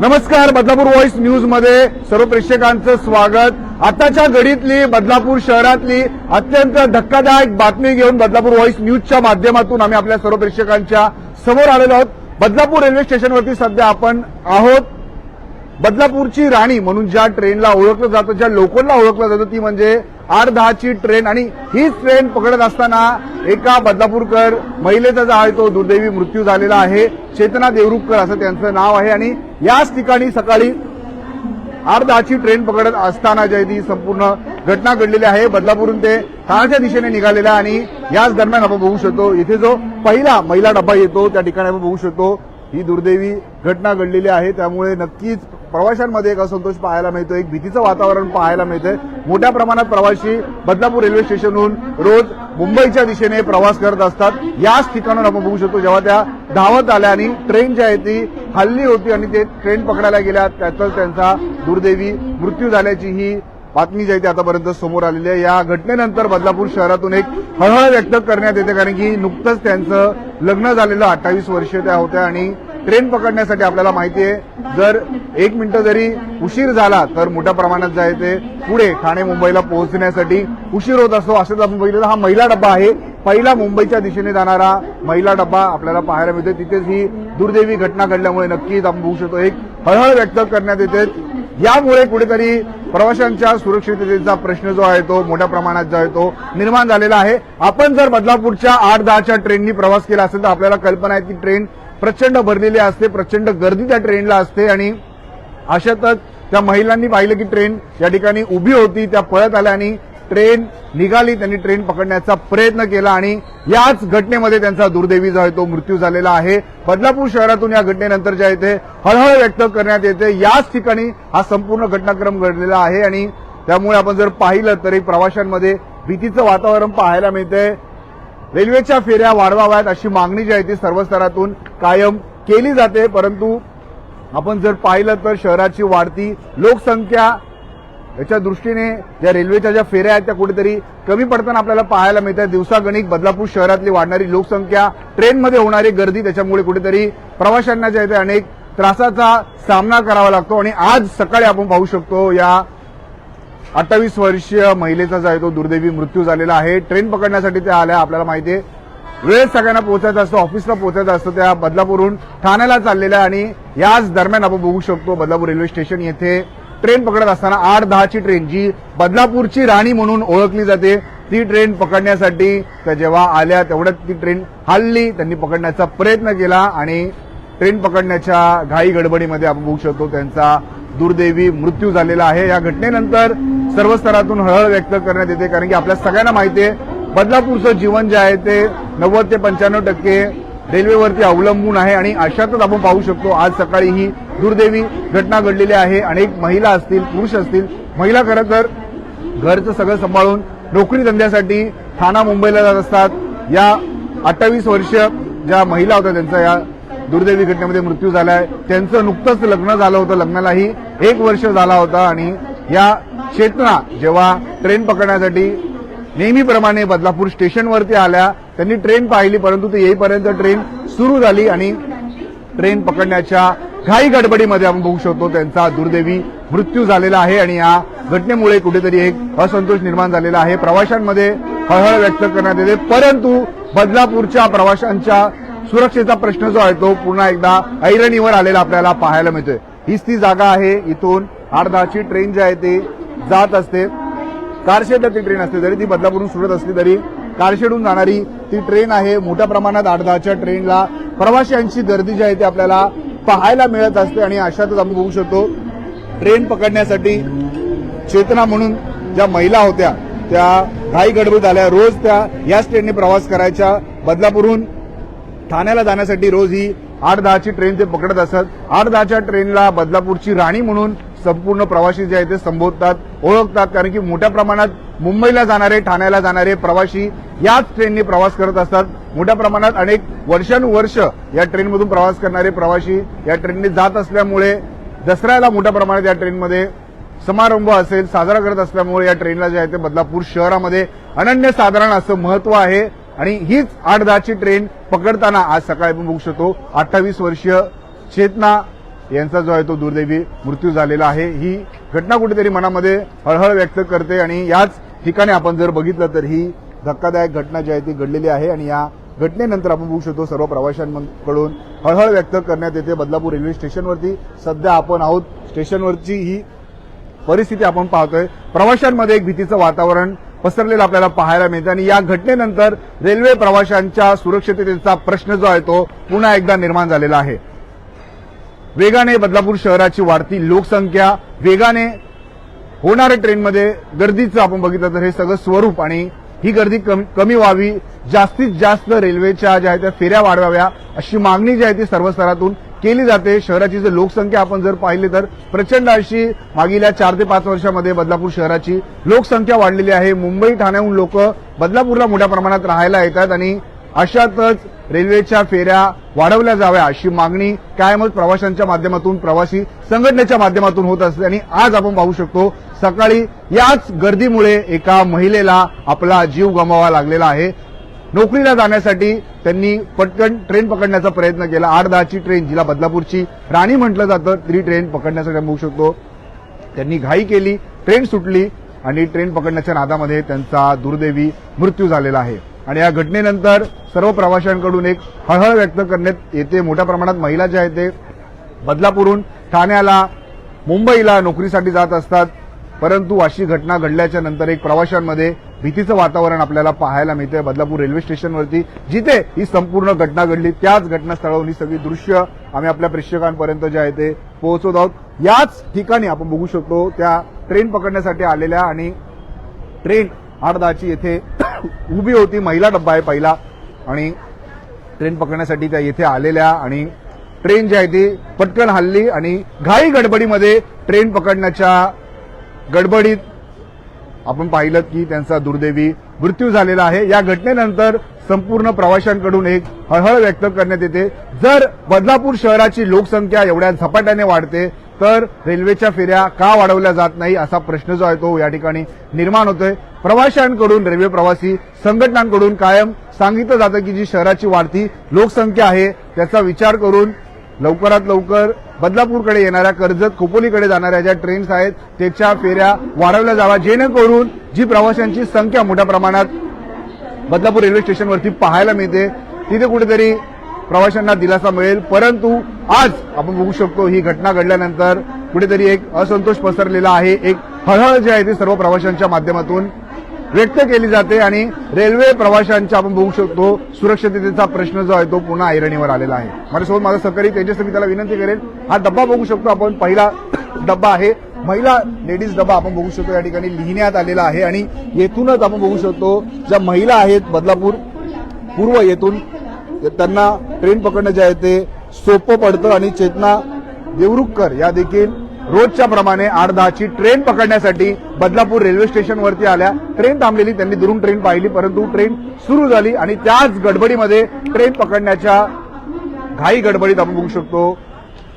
नमस्कार बदलापूर व्हॉइस न्यूजमध्ये सर्व प्रेक्षकांचं स्वागत. आताच्या घडीतली बदलापूर शहरातली अत्यंत धक्कादायक बातमी घेऊन बदलापूर व्हॉइस न्यूजच्या माध्यमातून आम्ही आपल्या सर्व प्रेक्षकांच्या समोर आलेलो आहोत. बदलापूर रेल्वे स्टेशनवरती सध्या आपण आहोत. बदलापूरची राणी म्हणून ज्या ट्रेनला ओळखलं जातं ज्या लोकलला ओळखलं जातं ती म्हणजे आठ दहाची ट्रेन. आणि हीच ट्रेन पकडत असताना एका बदलापूरकर महिलेचा जो आहे तो दुर्दैवी मृत्यू झालेला आहे. चेतना देवरुखकर असं त्यांचं नाव आहे. आणि याच ठिकाणी सकाळी आठ दहाची ट्रेन पकडत असताना जे ती संपूर्ण घटना घडलेली आहे. बदलापूरहून ते ठाण्याच्या दिशेने निघालेला आणि याच दरम्यान आपण बघू शकतो इथे जो पहिला महिला डब्बा येतो त्या ठिकाणी आपण बघू शकतो ही दुर्दैवी घटना घडलेली आहे. त्यामुळे नक्कीच प्रवाशांमध्ये एक असंतोष पाहायला मिळतो एक भीतीचं वातावरण पाहायला मिळतंय. मोठ्या प्रमाणात प्रवासी बदलापूर रेल्वे स्टेशनहून रोज मुंबईच्या दिशेने प्रवास करत असतात. याच ठिकाणून आपण बघू शकतो जेव्हा त्या धावत आल्या आणि ट्रेन जी आहे ती हल्ली होती आणि ते ट्रेन पकडायला गेल्या त्यातच त्यांचा दुर्दैवी मृत्यू झाल्याची ही बातमी जी आहे ती आतापर्यंत समोर आलेली आहे. या घटनेनंतर बदलापूर शहरातून एक हळहळ व्यक्त करण्यात येते कारण की नुकतंच त्यांचं लग्न झालेलं अठ्ठावीस वर्ष त्या होत्या आणि ट्रेन पकडण्यासाठी आपल्याला माहिती आहे. जर एक मिनिटं जरी उशीर झाला तर मोठ्या प्रमाणात जे आहे ते पुढे ठाणे मुंबईला पोहोचण्यासाठी उशीर होत असतो असंच आपण बघितलं हा महिला डब्बा आहे. पहिला मुंबईच्या दिशेने जाणारा महिला डब्बा आपल्याला पाहायला मिळतो तिथेच ही दुर्दैवी घटना घडल्यामुळे नक्कीच आपण बघू शकतो. एक हळहळ व्यक्त करण्यात येते. यामुळे कुठेतरी प्रवाशांच्या सुरक्षिततेचा प्रश्न जो आहे तो मोठ्या प्रमाणात जो आहे तो निर्माण झालेला आहे. आपण जर बदलापूरच्या आठ दहाच्या ट्रेननी प्रवास केला असेल तर आपल्याला कल्पना आहे की ट्रेन प्रचंड भरलेली असते प्रचंड गर्दी त्या ट्रेनला असते आणि अशातच त्या महिलांनी पाहिलं की ट्रेन या ठिकाणी उभी होती त्या पळत आल्या आणि ट्रेन निघाली त्यांनी ट्रेन पकडण्याचा प्रयत्न केला आणि याच घटनेमध्ये त्यांचा दुर्दैवी जो आहे तो मृत्यू झालेला आहे. बदलापूर शहरातून या घटनेनंतर जे आहे ते हळहळ व्यक्त करण्यात येते याच ठिकाणी हा संपूर्ण घटनाक्रम घडलेला आहे आणि त्यामुळे आपण जर पाहिलं तरी प्रवाशांमध्ये भीतीचं वातावरण पाहायला मिळतंय. रेल्वेच्या फेऱ्या वाढवाव्यात अशी मागणी जी आहे ती सर्व स्तरातून कायम केली जाते. परंतु आपण जर पाहिलं तर शहराची वाढती लोकसंख्या याच्या दृष्टीने ज्या रेल्वेच्या ज्या फेऱ्या आहेत त्या कुठेतरी कमी पडताना आपल्याला पाहायला मिळतात. दिवसागणिक बदलापूर शहरातली वाढणारी लोकसंख्या ट्रेनमध्ये होणारी गर्दी त्याच्यामुळे कुठेतरी प्रवाशांना जे आहे ते अनेक त्रासाचा सामना करावा लागतो. आणि आज सकाळी आपण पाहू शकतो या अठ्ठावीस वर्षीय महिलेचा जो आहे तो दुर्दैवी मृत्यू झालेला आहे. ट्रेन पकडण्यासाठी त्या आल्या आपल्याला माहिती आहे. वेळ सगळ्यांना पोहोचायचा असतो ऑफिसला पोहोचायचं असतं त्या बदलापूरहून. ठाण्याला चाललेल्या आणि याच दरम्यान आपण बघू शकतो बदलापूर रेल्वे स्टेशन येथे ट्रेन पकडत असताना आठ दहाची ट्रेन जी बदलापूरची राणी म्हणून ओळखली जाते ती ट्रेन पकडण्यासाठी त्या जेव्हा आल्या तेवढ्यात ती ट्रेन हल्ली त्यांनी पकडण्याचा प्रयत्न केला आणि ट्रेन पकडण्याच्या घाई गडबडीमध्ये आपण बघू शकतो त्यांचा दुर्दैवी मृत्यू झालेला आहे. या घटनेनंतर सर्व स्तरातून हळहळ व्यक्त करण्यात येते कारण की आपल्या सगळ्यांना माहिती आहे बदलापूरचं जीवन जे आहे ते नव्वद ते पंच्याण्णव टक्के रेल्वेवरती अवलंबून आहे आणि अशातच आपण पाहू शकतो आज सकाळी ही दुर्दैवी घटना घडलेली आहे. अनेक महिला असतील पुरुष असतील महिला खरं तर घरचं सगळं सांभाळून नोकरी धंद्यासाठी ठाणा मुंबईला जात असतात. या अठ्ठावीस वर्ष ज्या महिला होत्या त्यांचा या दुर्दैवी घटनेमध्ये मृत्यू झाला आहे त्यांचं नुकतंच लग्न झालं होतं लग्नालाही एक वर्ष झाला होता आणि या चेतना जेव्हा ट्रेन पकडण्यासाठी नेहमीप्रमाणे बदलापूर स्टेशनवरती आल्या त्यांनी ट्रेन पाहिली परंतु ते येईपर्यंत ट्रेन सुरू झाली आणि ट्रेन पकडण्याच्या घाई गडबडीमध्ये आपण बघू शकतो त्यांचा दुर्दैवी मृत्यू झालेला आहे आणि या घटनेमुळे कुठेतरी एक असंतोष निर्माण झालेला आहे. प्रवाशांमध्ये हळहळ व्यक्त करण्यात येते परंतु बदलापूरच्या प्रवाशांच्या सुरक्षेचा प्रश्न जो आहे तो पुन्हा एकदा ऐरणीवर आलेला आपल्याला पाहायला मिळतोय. हीच ती जागा आहे इथून आठ दहाची ट्रेन जी आहे ती जात असते. कारशेडला ती ट्रेन असते जरी ती बदलापूरून सुटत असली तरी. कारशेडून जाणारी ती ट्रेन आहे. मोठ्या प्रमाणात आठ दहाच्या ट्रेनला प्रवाशांची गर्दी जी आहे ती आपल्याला पाहायला मिळत असते आणि अशातच आपण बघू शकतो ट्रेन पकडण्यासाठी चेतना म्हणून ज्या महिला होत्या त्या घाई गडबड झाल्या रोज त्या याच ट्रेनने प्रवास करायच्या. बदलापूरहून ठाण्याला जाण्यासाठी रोज ही आठ दहाची ट्रेन ते पकडत असत. आठ दहाच्या ट्रेनला बदलापूरची राणी म्हणून संपूर्ण प्रवासी जे आहे ते संबोधतात ओळखतात. कारण की मोठ्या प्रमाणात मुंबईला जाणारे ठाण्याला जाणारे प्रवासी याच ट्रेनने प्रवास करत असतात. मोठ्या प्रमाणात अनेक वर्षानुवर्ष या ट्रेनमधून प्रवास करणारे प्रवासी या ट्रेनने जात असल्यामुळे दसऱ्याला मोठ्या प्रमाणात या ट्रेनमध्ये समारंभ असेल साजरा करत असल्यामुळे या ट्रेनला जे आहे ते बदलापूर शहरामध्ये अनन्य साधारण असं महत्त्व आहे. आणि हीच आठ दहाची ट्रेन पकडताना आज सकाळी आपण बघू शकतो. अठ्ठावीस वर्षीय चेतना यांचा जो आहे तो दुर्दैवी मृत्यू झालेला आहे. ही घटना कुठेतरी मनामध्ये हळहळ व्यक्त करते आणि याच ठिकाणी आपण जर बघितलं तर ही धक्कादायक घटना जी आहे ती घडलेली आहे आणि या घटनेनंतर आपण बघू शकतो सर्व प्रवाशांकडून हळहळ व्यक्त करण्यात येते. बदलापूर रेल्वे स्टेशनवरती सध्या आपण आहोत. स्टेशनवरची ही परिस्थिती आपण पाहतोय. प्रवाशांमध्ये एक भीतीचं वातावरण पसरलेलं आपल्याला पाहायला मिळतं आणि या घटनेनंतर रेल्वे प्रवाशांच्या सुरक्षिततेचा प्रश्न जो आहे तो पुन्हा एकदा निर्माण झालेला आहे. वेगाने बदलापूर शहराची वाढती लोकसंख्या वेगाने होणाऱ्या ट्रेनमध्ये गर्दीचं आपण बघितलं तर हे सगळं स्वरूप आणि ही गर्दी कमी कमी व्हावी जास्तीत जास्त रेल्वेच्या ज्या आहेत त्या फेऱ्या वाढवाव्या अशी मागणी जी आहे ती सर्व स्तरातून केली जाते. शहराची जर लोकसंख्या आपण जर पाहिली तर प्रचंड अशी मागील्या चार ते पाच वर्षामध्ये बदलापूर शहराची लोकसंख्या वाढलेली आहे. मुंबई ठाण्याहून लोक बदलापूरला मोठ्या प्रमाणात राहायला येतात आणि अशातच रेल्वेच्या फेऱ्या वाढवल्या जाव्या अशी मागणी कायमच प्रवाशांच्या माध्यमातून प्रवासी संघटनेच्या माध्यमातून होत असते आणि आज आपण पाहू शकतो सकाळी याच गर्दीमुळे एका महिलेला आपला जीव गमावा लागलेला आहे. नोकरीला जाण्यासाठी त्यांनी पटकन ट्रेन पकडण्याचा प्रयत्न केला. आठ दहाची ट्रेन जिला बदलापूरची. राणी म्हटलं जातं ती ट्रेन पकडण्यासाठी आपण बघू शकतो. त्यांनी घाई केली ट्रेन सुटली आणि ट्रेन पकडण्याच्या नादामध्ये त्यांचा दुर्दैवी मृत्यू झालेला आहे. आणि या घटनेनंतर सर्व प्रवाशांकडून एक हळहळ व्यक्त करण्यात येते. मोठ्या प्रमाणात महिला ज्या आहेत ते बदलापूरहून ठाण्याला मुंबईला नोकरीसाठी जात असतात. परंतु अशी घटना घडल्याच्या नंतर एक प्रवाशांमध्ये भीतीचं वातावरण आपल्याला पाहायला मिळते. बदलापूर रेल्वे स्टेशनवरती जिथे ही संपूर्ण घटना घडली त्याच घटनास्थळावरून ही सगळी दृश्य आम्ही आपल्या प्रेक्षकांपर्यंत जे आहे ते पोहोचवत आहोत. याच ठिकाणी आपण बघू शकतो त्या ट्रेन पकडण्यासाठी आलेल्या आणि ट्रेन आठ दहाची येथे उभी होती. महिला डब्बा आहे पहिला. आणि ट्रेन पकडण्यासाठी त्या येथे आलेल्या आणि ट्रेन जी आहे ती पटकन हल्ली आणि घाई गडबडीमध्ये ट्रेन पकडण्याच्या गडबडीत आपण पाहिलं की त्यांचा दुर्दैवी मृत्यू झालेला आहे. या घटनेनंतर संपूर्ण प्रवाशांकडून एक हळहळ व्यक्त करण्यात येते. जर बदलापूर शहराची लोकसंख्या एवढ्या झपाट्याने वाढते तर रेल्वेच्या फेऱ्या का वाढवल्या जात नाही असा प्रश्न जो आहे तो या ठिकाणी निर्माण होतोय. प्रवाशांकडून रेल्वे प्रवासी संघटनांकडून कायम सांगितलं जातं की जी शहराची वाढती लोकसंख्या आहे त्याचा विचार करून लवकरात लवकर बदलापूरकडे येणाऱ्या कर्जत खोपोलीकडे जाणाऱ्या ज्या ट्रेन्स आहेत त्याच्या फेऱ्या वाढवल्या जाव्या जेणेकरून जी प्रवाशांची संख्या मोठ्या प्रमाणात बदलापूर रेल्वे स्टेशनवरती पाहायला मिळते तिथे कुठेतरी प्रवाशांना दिलासा मिळेल. परंतु आज आपण बघू शकतो ही घटना घडल्यानंतर कुठेतरी एक असंतोष पसरलेला आहे. एक हळहळ जी आहे ती सर्व प्रवाशांच्या माध्यमातून व्यक्त केली जाते आणि रेल्वे प्रवाशांच्या आपण बघू शकतो सुरक्षिततेचा प्रश्न जो आहे तो पुन्हा ऐरणीवर आलेला आहे. माझ्यासोबत माझा सहकारी तेजस्वी मी त्याला विनंती करेल हा डब्बा बघू शकतो आपण. पहिला डब्बा आहे महिला लेडीज डबा आपण बघू शकतो या ठिकाणी लिहिण्यात आलेला आहे. आणि येथूनच आपण बघू शकतो ज्या महिला आहेत बदलापूर पूर्व येथून त्यांना ट्रेन पकडणं जे आहे ते सोपं पडतं आणि चेतना देवरुखकर या देखील रोजच्या प्रमाणे आठ दहाची ट्रेन पकडण्यासाठी बदलापूर रेल्वे स्टेशनवरती आल्या. ट्रेन थांबलेली त्यांनी दुरून ट्रेन पाहिली परंतु ट्रेन सुरू झाली आणि त्याच गडबडीमध्ये ट्रेन पकडण्याच्या घाई गडबडीत आपण बघू शकतो.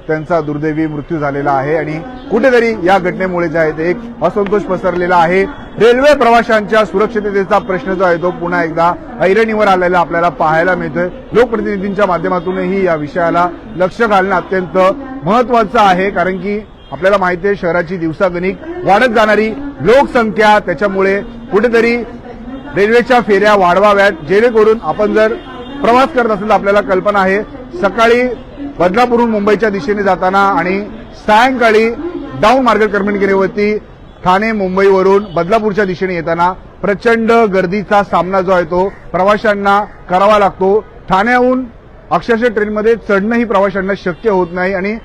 त्यांचा दुर्दैवी मृत्यू झालेला आहे आणि कुठेतरी या घटनेमुळे जे आहे ते एक असंतोष पसरलेला आहे. रेल्वे प्रवाशांच्या सुरक्षिततेचा प्रश्न जो आहे तो पुन्हा एकदा ऐरणीवर आलेला आपल्याला पाहायला मिळतोय. लोकप्रतिनिधींच्या माध्यमातूनही या विषयाला लक्ष घालणं अत्यंत महत्वाचं आहे कारण की आपल्याला माहिती आहे शहराची दिवसागणिक वाढत जाणारी लोकसंख्या त्याच्यामुळे कुठेतरी रेल्वेच्या फेऱ्या वाढवाव्यात. जेणेकरून आपण जर प्रवास करत असेल तर आपल्याला कल्पना आहे सकाळी बदलापूरहून मुंबईच्या दिशेने जाताना आणि सायंकाळी डाऊन मार्ग कर्मणगिरीवरती ठाणे मुंबईवरून बदलापूरच्या दिशेने येताना प्रचंड गर्दीचा सामना जो आहे तो प्रवाशांना करावा लागतो. ठाण्याहून अक्षरशः ट्रेनमध्ये चढणंही प्रवाशांना शक्य होत नाही आणि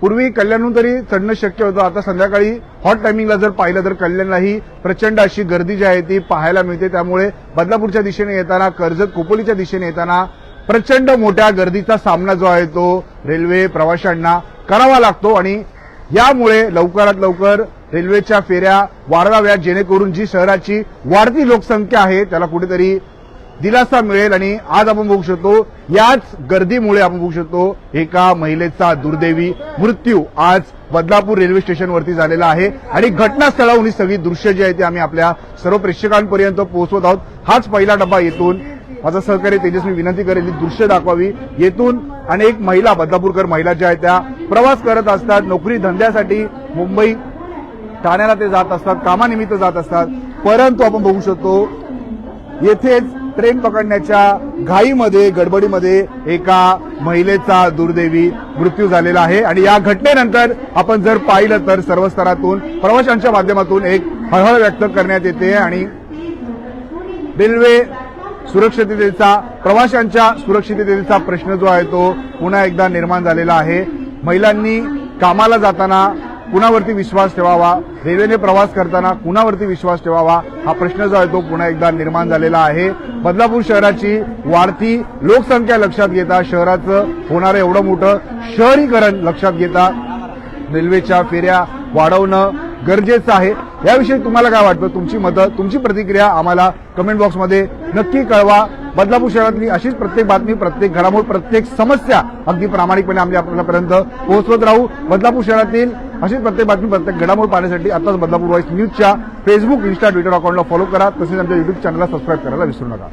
पूर्वी कल्याणहून तरी चढणं शक्य होतं. आता संध्याकाळी हॉट टायमिंगला जर पाहिलं तर कल्याणलाही प्रचंड अशी गर्दी जी आहे ती पाहायला मिळते. त्यामुळे बदलापूरच्या दिशेने येताना कर्जत कोपोलीच्या दिशेने येताना प्रचंड मोठ्या गर्दीचा सामना जो आहे तो रेल्वे प्रवाशांना करावा लागतो आणि यामुळे लवकरात लवकर रेल्वेच्या फेऱ्या वाढवाव्यात जेणेकरून जी शहराची वाढती लोकसंख्या आहे त्याला कुठेतरी दिलासा मिळेल आणि आज आपण बघू शकतो याच गर्दीमुळे आपण बघू शकतो एका महिलेचा दुर्दैवी मृत्यू आज बदलापूर रेल्वे स्टेशनवरती झालेला आहे. आणि घटनास्थळाहून ही सगळी दृश्य जी आहे ती आम्ही आपल्या सर्व प्रेक्षकांपर्यंत पोहोचवत आहोत. हाच पहिला डब्बा येथून माझा सहकारी तेजस्वी विनंती करेल ही दृश्य दाखवावी. येथून अनेक महिला बदलापूरकर महिला ज्या आहेत त्या प्रवास करत असतात नोकरी धंद्यासाठी मुंबई ठाण्याला ते जात असतात कामानिमित्त जात असतात. परंतु आपण बघू शकतो येथेच ट्रेन पकडण्याच्या घाईमध्ये गडबडीमध्ये एका महिलेचा दुर्दैवी मृत्यू झालेला आहे. आणि या घटनेनंतर आपण जर पाहिलं तर सर्व स्तरातून प्रवाशांच्या माध्यमातून एक हळहळ व्यक्त करण्यात येते आणि रेल्वे सुरक्षिततेचा प्रवाशांच्या सुरक्षिततेचा प्रश्न जो आहे तो पुन्हा एकदा निर्माण झालेला आहे. महिलांनी कामाला जाताना कुणावरती विश्वास ठेवावा रेल्वेने प्रवास करताना कुणावरती विश्वास ठेवावा हा प्रश्न जो आहे तो पुन्हा एकदा निर्माण झालेला आहे. बदलापूर शहराची वाढती लोकसंख्या लक्षात घेता शहराचं होणारं एवढं मोठं शहरीकरण लक्षात घेता रेल्वेच्या फेऱ्या वाढवणं गरजेचं आहे. याविषयी तुम्हाला काय वाटतं? तुमची मतं तुमची प्रतिक्रिया आम्हाला कमेंट बॉक्समध्ये नक्की कळवा. बदलापूर शहरातली अशीच प्रत्येक बातमी प्रत्येक घडामोड प्रत्येक समस्या अगदी प्रामाणिकपणे आम्ही आपल्यापर्यंत पोहोचवत राहू. बदलापूर शहरातील अशीच प्रत्येक बातमी प्रत्येक घडामोड पाहण्यासाठी आताच बदलापूर व्हॉइस न्यूजच्या फेसबुक इन्स्टा ट्विटर अकाउंटला फॉलो करा. तसेच आमच्या युट्यूब चॅनलला सबस्क्राईब करायला विसरू नका.